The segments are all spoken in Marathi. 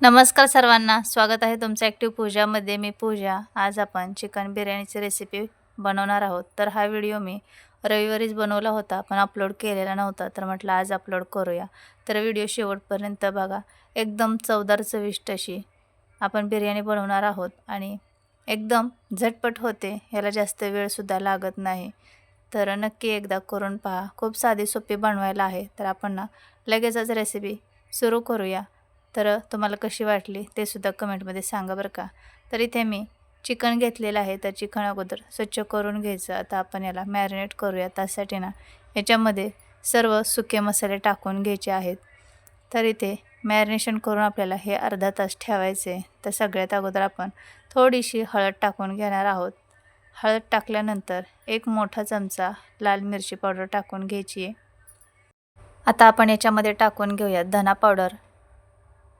नमस्कार सर्वांना. स्वागत आहे तुमचं ॲक्टिव्ह पूजामध्ये मी पूजा. आज आपण चिकन बिर्याणीची रेसिपी बनवणार आहोत. तर हा व्हिडिओ मी रविवारीच बनवला होता पण अपलोड केलेला नव्हता. तर म्हटलं आज अपलोड करूया. तर व्हिडिओ शेवटपर्यंत बघा. एकदम चवदार चविष्ट अशी आपण बिर्याणी बनवणार आहोत आणि एकदम झटपट होते. ह्याला जास्त वेळसुद्धा लागत नाही. तर नक्की एकदा करून पहा. खूप साधी सोपी बनवायला आहे. तर आपण ना लगेचच रेसिपी सुरू करूया. तर तुम्हाला कशी वाटली ते सुद्धा कमेंटमध्ये सांगा बरं का. तर इथे मी चिकन घेतलेलं आहे तर चिकन अगोदर स्वच्छ करून घ्यायचं. आता आपण याला मॅरिनेट करूया. त्यासाठी ना याच्यामध्ये सर्व सुके मसाले टाकून घ्यायचे आहेत. तर इथे मॅरिनेशन करून आपल्याला हे अर्धा तास ठेवायचे तर सगळ्यात अगोदर आपण थोडीशी हळद टाकून घेणार आहोत. हळद टाकल्यानंतर एक मोठा चमचा लाल मिरची पावडर टाकून घ्यायची आहे. आता आपण याच्यामध्ये टाकून घेऊया धना पावडर.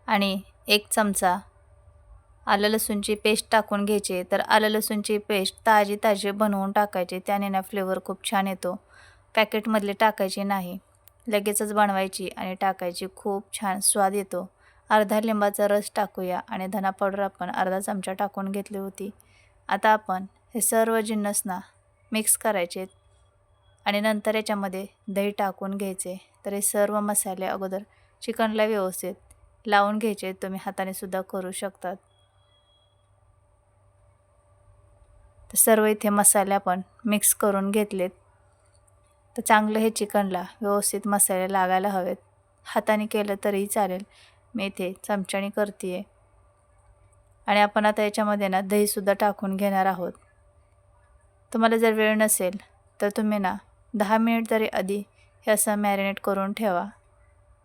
आणि एक चमचा आलं लसूणची पेस्ट टाकून घ्यायची. तर आलं लसूणची पेस्ट ताजी ताजी बनवून टाकायची. त्याने ना फ्लेवर खूप छान येतो. पॅकेटमधले टाकायची नाही. लगेचच बनवायची आणि टाकायची. खूप छान स्वाद येतो. अर्धा लिंबाचा रस टाकूया आणि धना पावडर आपण अर्धा चमचा टाकून घेतली होती. आता आपण हे सर्व जिन्नस ना मिक्स करायचे आणि नंतर याच्यामध्ये दही टाकून घ्यायचे. तर हे सर्व मसाले अगोदर चिकनला व्यवस्थित लावून घ्यायचे तुम्ही हाताने सुद्धा करू शकतात. तर सर्व इथे मसाले आपण मिक्स करून घेतलेत. तर चांगलं हे चिकनला व्यवस्थित मसाले लागायला हवेत. हाताने केलं तरीही चालेल. मी इथे चमच्याने करते आहे आणि आपण आता याच्यामध्ये ना दहीसुद्धा टाकून घेणार आहोत. तुम्हाला जर वेळ नसेल तर तुम्ही ना दहा मिनिट तरी आधी हे असं मॅरिनेट करून ठेवा.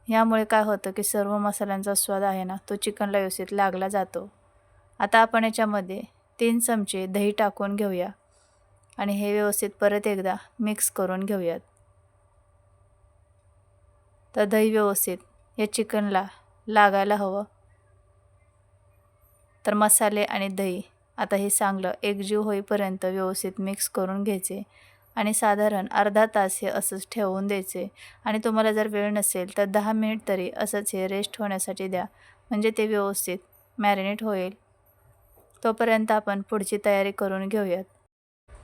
यामुळे काय होतं की सर्व मसाल्यांचा स्वाद आहे ना तो चिकनला व्यवस्थित लागला जातो. आता आपण याच्यामध्ये तीन चमचे दही टाकून घेऊया आणि हे व्यवस्थित परत एकदा मिक्स करून घेऊयात. तर दही व्यवस्थित या चिकनला लागायला हवं. तर मसाले आणि दही आता हे चांगलं एकजीव होईपर्यंत व्यवस्थित मिक्स करून घ्यायचे. आणि साधारण अर्धा तास हे असंच ठेवून द्यायचे. आणि तुम्हाला जर वेळ नसेल तर दहा मिनिट तरी असंच हे रेस्ट होण्यासाठी द्या. म्हणजे ते व्यवस्थित मॅरिनेट होईल. तोपर्यंत आपण पुढची तयारी करून घेऊयात.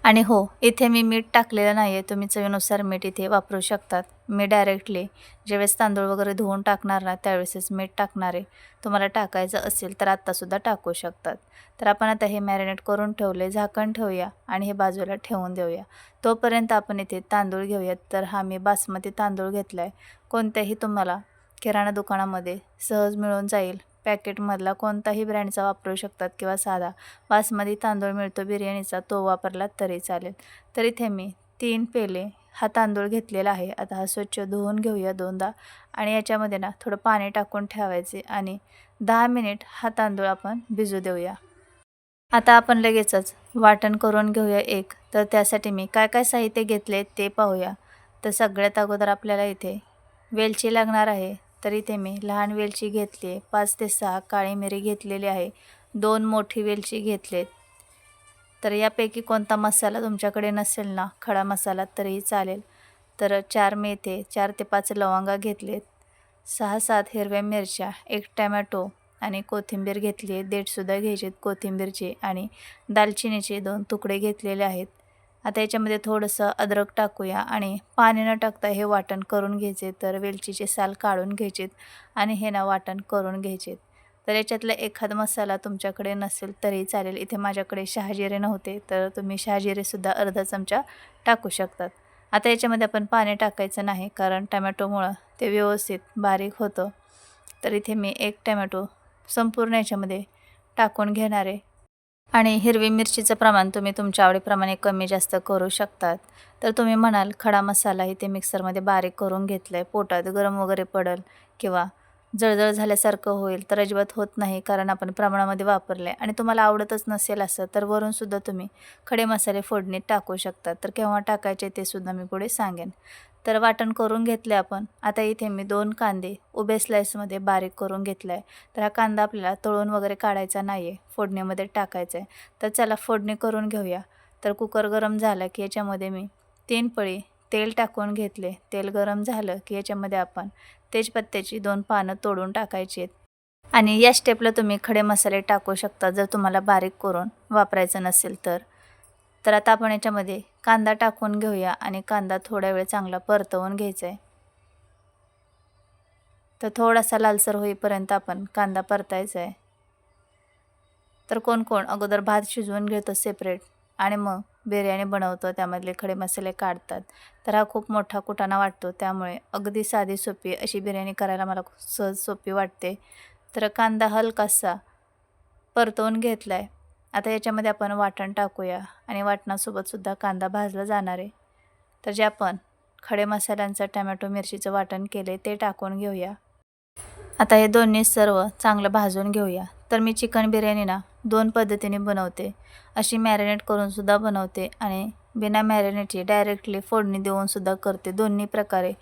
आणि हो इथे मी मीठ टाकलेलं नाही आहे तुम्ही चवीनुसार मीठ इथे वापरू शकतात. मी डायरेक्टली ज्यावेळेस तांदूळ वगैरे धुवून टाकणार ना त्यावेळेसच मीठ टाकणार. आहे तुम्हाला टाकायचं असेल तर आत्तासुद्धा टाकू शकतात. तर आपण आता हे मॅरिनेट करून ठेवले झाकण ठेवूया आणि हे बाजूला ठेवून देऊया. तोपर्यंत आपण इथे तांदूळ घेऊयात. तर हा मी बासमती तांदूळ घेतला आहे कोणत्याही तुम्हाला किराणा दुकानामध्ये सहज मिळून जाईल. पॅकेटमधला कोणताही ब्रँडचा वापरू शकतात किंवा साधा बासमती तांदूळ मिळतो बिर्याणीचा तो वापरला तरी चालेल. तर इथे मी तीन पेले हा तांदूळ घेतलेला आहे. आता हा स्वच्छ धुवून घेऊया दोनदा. आणि याच्यामध्ये ना थोडं पाणी टाकून ठेवायचे आणि दहा मिनिट हा तांदूळ आपण भिजू देऊया. आता आपण लगेचच वाटण करून घेऊया एक. तर त्यासाठी मी काय काय साहित्य घेतले ते पाहूया. तर सगळ्यात अगोदर आपल्याला इथे वेलची लागणार आहे. तर इथे मी लहान वेलची घेतली आहे. पाच ते सहा काळी मिरी घेतलेली आहे. दोन मोठी वेलची घेतलेत. तर यापैकी कोणता मसाला तुमच्याकडे नसेल ना खडा मसाला तरीही चालेल. तर चार मेथे चार ते पाच लवंगा घेतलेत. सहा सात हिरव्या मिरच्या एक टॅमॅटो आणि कोथिंबीर घेतली. आहे देठसुद्धा घ्यायचे कोथिंबीरचे आणि दालचिनीचे दोन तुकडे घेतलेले आहेत. आता याच्यामध्ये थोडंसं अद्रक टाकूया आणि पाणी न टाकता हे वाटण करून घ्यायचे. तर वेलचीचे साल काढून घ्यायचेत आणि हे ना वाटण करून घ्यायचेत. तर याच्यातला एखादा मसाला तुमच्याकडे नसेल तरी चालेल. इथे माझ्याकडे शहाजिरे नव्हते तर तुम्ही शहाजिरेसुद्धा अर्धा चमचा टाकू शकतात. आता याच्यामध्ये आपण पाणी टाकायचं नाही कारण टमॅटोमुळं ते व्यवस्थित बारीक होतं. तर इथे मी एक टमॅटो संपूर्ण याच्यामध्ये टाकून घेणार आहे. आणि हिरवी मिरचीचं प्रमाण तुम्ही तुमच्या आवडीप्रमाणे कमी जास्त करू शकतात. तर तुम्ही म्हणाल खडा मसाला इथे मिक्सरमध्ये बारीक करून घेतला आहे पोटात गरम वगैरे पडेल किंवा जळजळ झाल्यासारखं होईल तर अजिबात होत नाही कारण आपण प्रमाणामध्ये वापरलं आहे आणि तुम्हाला आवडतच नसेल असं तर वरूनसुद्धा तुम्ही खडे मसाले फोडणीत टाकू शकता तर केव्हा टाकायचे ते सुद्धा मी पुढे सांगेन. तर वाटण करून घेतले आपण. आता इथे मी दोन कांदे उभे स्लाईसमध्ये बारीक करून घेतला आहे तर हा कांदा आपल्याला तळून वगैरे काढायचा नाही आहे फोडणीमध्ये टाकायचा आहे तर चला फोडणी करून घेऊया. तर कुकर गरम झाला की याच्यामध्ये मी तीन पळी तेल टाकून घेतले. तेल गरम झालं की याच्यामध्ये आपण तेजपत्त्याची दोन पानं तोडून टाकायची आहेत आणि या स्टेपला तुम्ही खडे मसाले टाकू शकता जर तुम्हाला बारीक करून वापरायचं नसेल तर. तर आता आपण याच्यामध्ये कांदा टाकून घेऊया आणि कांदा थोड्या वेळ चांगला परतवून घ्यायचा आहे तर थोडासा लालसर होईपर्यंत आपण कांदा परतायचा आहे तर कोण कोण? अगोदर भात शिजवून घेतो सेपरेट आणि मग बिर्याणी बनवतो त्यामधले खडे मसाले काढतात. तर हा खूप मोठा कुटाणा वाटतो त्यामुळे अगदी साधी सोपी अशी बिर्याणी करायला मला खूप सहज सोपी वाटते. तर कांदा हलकासा परतवून घेतला आहे आता याच्यामध्ये आपण वाटण टाकूया आणि वाटणासोबतसुद्धा कांदा भाजला जाणार आहे. तर जे आपण खडे मसाल्यांचं टमॅटो मिरचीचं वाटण केले ते टाकून घेऊया. आता हे दोन्ही सर्व चांगलं भाजून घेऊया. तर मी चिकन बिर्याणी ना दोन पद्धतीने बनवते. अशी मॅरिनेट करूनसुद्धा बनवते आणि बिना मॅरिनेटची डायरेक्टली फोडणी देऊनसुद्धा करते. दोन्ही प्रकारे.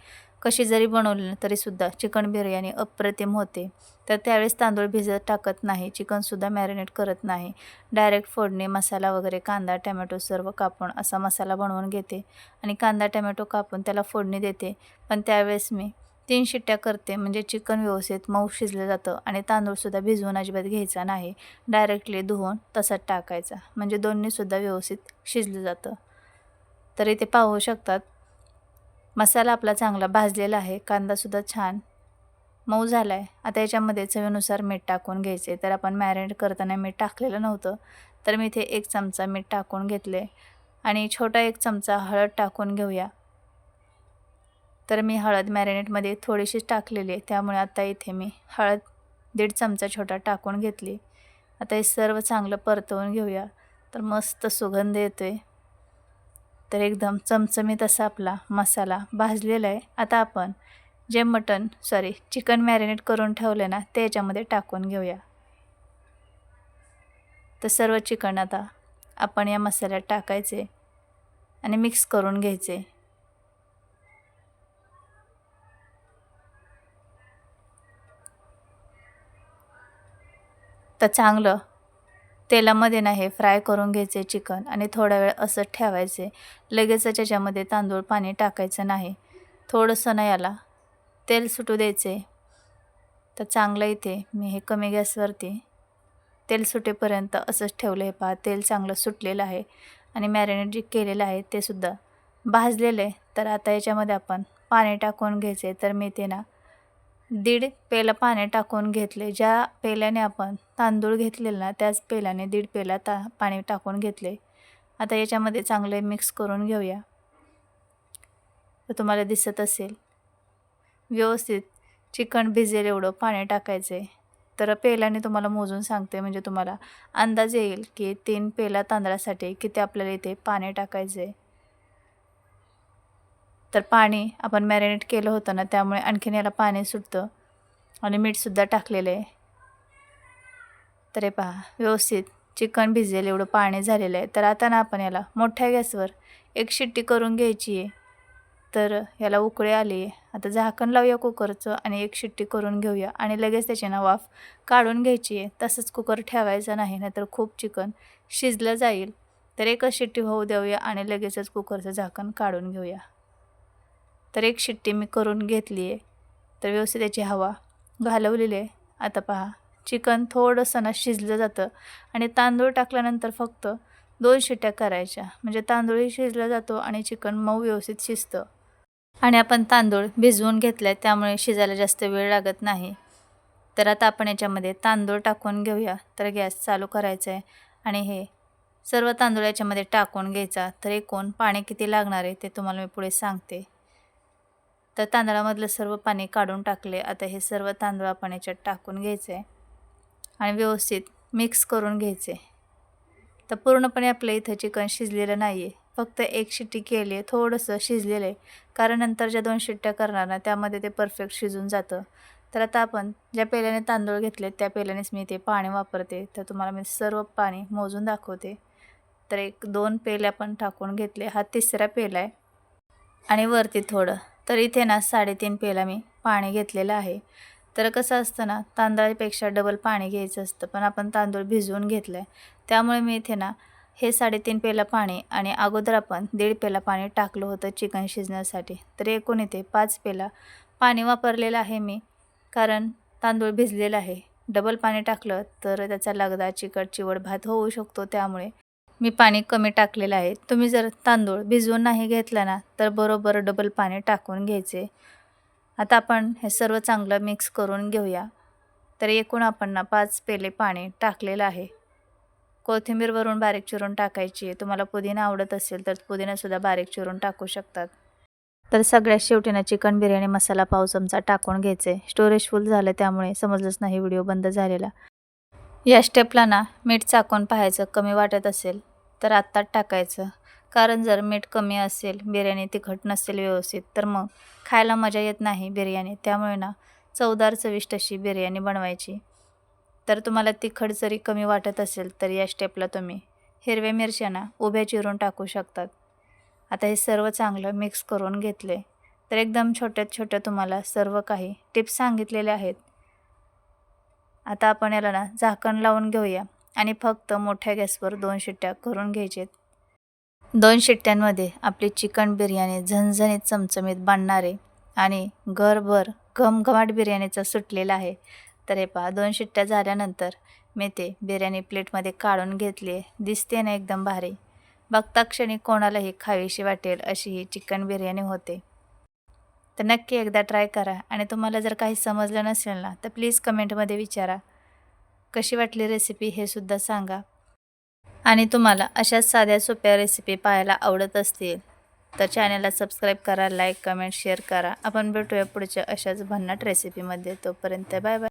कशी जरी बनवली ना तरीसुद्धा चिकन बिर्याणी अप्रतिम होते. तर त्यावेळेस तांदूळ भिजत टाकत नाही. चिकनसुद्धा मॅरिनेट करत नाही. डायरेक्ट फोडणी मसाला वगैरे कांदा टमॅटो सर्व कापून असा मसाला बनवून घेते. आणि कांदा टमॅटो कापून त्याला फोडणी देते. पण त्यावेळेस मी तीन शिट्ट्या करते म्हणजे चिकन व्यवस्थित मऊ शिजलं जातं आणि तांदूळसुद्धा भिजवून अजिबात घ्यायचा नाही. डायरेक्टली धुवून तसाच टाकायचा म्हणजे दोन्हीसुद्धा व्यवस्थित शिजलं जातं. तर इथे पाहू शकतात. मसाला आपला चांगला भाजलेला आहे कांदासुद्धा छान मऊ झाला आहे आता याच्यामध्ये चवीनुसार मीठ टाकून घ्यायचे तर आपण मॅरिनेट करताना मीठ टाकलेलं नव्हतं तर मी इथे एक चमचा मीठ टाकून घेतले. आणि छोटा एक चमचा हळद टाकून घेऊया. तर मी हळद मॅरिनेटमध्ये थोडीशीच टाकलेली आहे. त्यामुळे आता इथे मी हळद दीड चमचा छोटा टाकून घेतली. आता हे सर्व चांगलं परतवून घेऊया. तर मस्त सुगंध येतो आहे तर एकदम चमचमीत असा आपला मसाला भाजलेला आहे. आता आपण जे मटण सॉरी चिकन मॅरिनेट करून ठेवले ना ते याच्यामध्ये टाकून घेऊया. तर सर्व चिकन आता आपण या मसाल्यात टाकायचे आणि मिक्स करून घ्यायचे. तर चांगलं. तेलामध्ये ना हे फ्राय करून घ्यायचे चिकन आणि थोडा वेळ असं ठेवायचे. लगेचच याच्यामध्ये तांदूळ पाणी टाकायचं नाही. थोडंसं ना याला तेल सुटू द्यायचे. तर चांगलं इथे. मी हे कमी गॅसवरती तेल सुटेपर्यंत असंच ठेवलं आहे पहा. तेल चांगलं सुटलेलं आहे आणि मॅरिनेट जे केलेलं आहे ते सुद्धा भाजलेलं आहे. तर आता याच्यामध्ये आपण पाणी टाकून घ्यायचे. तर मी ते ना दीड पेला पाणी टाकून घेतले. ज्या पेल्याने आपण तांदूळ घेतलेला ना त्याच पेल्याने दीड पेला ता पाणी टाकून घेतले. आता याच्यामध्ये चांगले मिक्स करून घेऊया. तर तुम्हाला दिसत असेल. व्यवस्थित चिकन भिजेल एवढं पाणी टाकायचं. तर पेल्याने तुम्हाला मोजून सांगते म्हणजे तुम्हाला अंदाज येईल की तीन पेला तांदळासाठी किती आपल्याला इथे पाणी टाकायचं. आहे तर पाणी आपण मॅरिनेट केलं होतं ना त्यामुळे आणखीन याला पाणी सुटतं. आणि मीठसुद्धा टाकलेलं आहे. तर हे पहा व्यवस्थित चिकन भिजेल एवढं पाणी झालेलं आहे. तर आता ना आपण याला मोठ्या गॅसवर एक शिट्टी करून घ्यायची आहे. तर याला उकळे आली आहे. आता झाकण लावूया कुकरचं आणि एक शिट्टी करून घेऊया. आणि लगेच त्याची ना वाफ काढून घ्यायची आहे. तसंच कुकर ठेवायचं नाही नाहीतर खूप चिकन शिजलं जाईल. तर एकच शिट्टी होऊ देऊया आणि लगेचच कुकरचं झाकण काढून घेऊया. तर एक शिट्टी मी करून घेतली आहे. तर व्यवस्थित त्याची हवा घालवलेली आहे. आता पहा चिकन थोडंसं ना शिजलं जातं आणि तांदूळ टाकल्यानंतर फक्त दोन शिट्ट्या करायच्या. म्हणजे तांदूळही शिजला जातो आणि चिकन मऊ व्यवस्थित शिजतं. आणि आपण तांदूळ भिजवून घेतला आहे त्यामुळे शिजायला जास्त वेळ लागत नाही. तर आता आपण याच्यामध्ये तांदूळ टाकून घेऊया. तर गॅस चालू करायचा आहे आणि हे सर्व तांदूळ याच्यामध्ये टाकून घ्यायचा. तर एकूण पाणी किती लागणार आहे ते तुम्हाला मी पुढे सांगते. तर तांदळामधलं सर्व पाणी काढून टाकले. आता हे सर्व तांदूळ आपण याच्यात टाकून घ्यायचे आणि व्यवस्थित मिक्स करून घ्यायचे. तर पूर्णपणे आपल्या इथं चिकन शिजलेलं नाही आहे फक्त एक शिट्टी केली आहे थोडंसं शिजलेलं आहे. कारण नंतर ज्या दोन शिट्ट्या करणार ना त्यामध्ये ते परफेक्ट शिजून जातं. तर आता आपण ज्या पेल्याने तांदूळ घेतले त्या पेल्यानेच मी ते पाणी वापरते. तर तुम्हाला मी सर्व पाणी मोजून दाखवते. तर एक दोन पेल्या पण टाकून घेतले. हा तिसरा पेला आहे आणि वरती थोडं तर इथे ना साडेतीन पेला मी पाणी घेतलेलं आहे. तर कसं असतं ना तांदळापेक्षा डबल पाणी घ्यायचं असतं पण आपण तांदूळ भिजवून घेतलं आहे त्यामुळे मी इथे ना हे साडेतीन पेला पाणी आणि अगोदर आपण दीड पेला पाणी टाकलं होतं चिकन शिजण्यासाठी. तर एकूण इथे पाच पेला पाणी वापरलेलं आहे मी कारण तांदूळ भिजलेला आहे. डबल पाणी टाकलं तर त्याचा लगदा चिकट चिवड भात होऊ शकतो त्यामुळे. मी पाणी कमी टाकलेलं आहे. तुम्ही जर तांदूळ भिजवून नाही घेतला ना तर बरोबर डबल पाणी टाकून घ्यायचे. आता आपण हे सर्व चांगलं मिक्स करून घेऊया. तर एकूण आपण ना पाच पेले पाणी टाकलेलं आहे. कोथिंबीरवरून बारीक चिरून टाकायची आहे. तुम्हाला पुदिना आवडत असेल तर पुदिनासुद्धा बारीक चिरून टाकू शकतात. तर सगळ्यात शेवटी ना चिकन बिर्याणी मसाला पाव चमचा टाकून घ्यायचे. स्टोरेज फुल झालं त्यामुळे समजलंच नाही व्हिडिओ बंद झालेला. या स्टेपला ना मीठ चाकून पाहायचं कमी वाटत असेल. तर आत्ताच टाकायचं. कारण जर मीठ कमी असेल बिर्याणी तिखट नसेल व्यवस्थित तर मग खायला मजा येत नाही बिर्याणी. त्यामुळे ना चवदार चविष्ट अशी बिर्याणी बनवायची. तर तुम्हाला तिखट जरी कमी वाटत असेल तर या स्टेपला तुम्ही हिरव्या मिरच्यांना उभ्या चिरून टाकू शकतात. आता हे सर्व चांगलं मिक्स करून घेतले. तर एकदम छोट्यात छोट्या तुम्हाला सर्व काही टिप्स सांगितलेले आहेत. आता आपण याला ना झाकण लावून घेऊया. आणि फक्त मोठ्या गॅसवर दोन शिट्ट्या करून घ्यायचेत. दोन शिट्ट्यांमध्ये आपली चिकन बिर्याणी झणझणीत चमचमीत बांधणारे आणि घरभर घमघमाट बिर्याणीचा सुटलेला आहे. तर हे पहा दोन शिट्ट्या झाल्यानंतर मी ते बिर्याणी प्लेटमध्ये काढून घेतली. दिसते ना एकदम भारी. बघता क्षणी कोणालाही खावीशी वाटेल अशी ही चिकन बिर्याणी होते. तर नक्की एकदा ट्राय करा आणि तुम्हाला जर काही समजलं नसेल ना तर प्लीज कमेंटमध्ये विचारा. कशी वाटली रेसिपी हे सुद्धा सांगा. आणि तुम्हाला अशाच साध्या सोप्या रेसिपी पाहायला आवडत असतील तर चॅनलला सबस्क्राईब करा लाईक कमेंट शेअर करा. आपण भेटूया पुढच्या अशाच भन्नाट रेसिपीमध्ये तोपर्यंत बाय बाय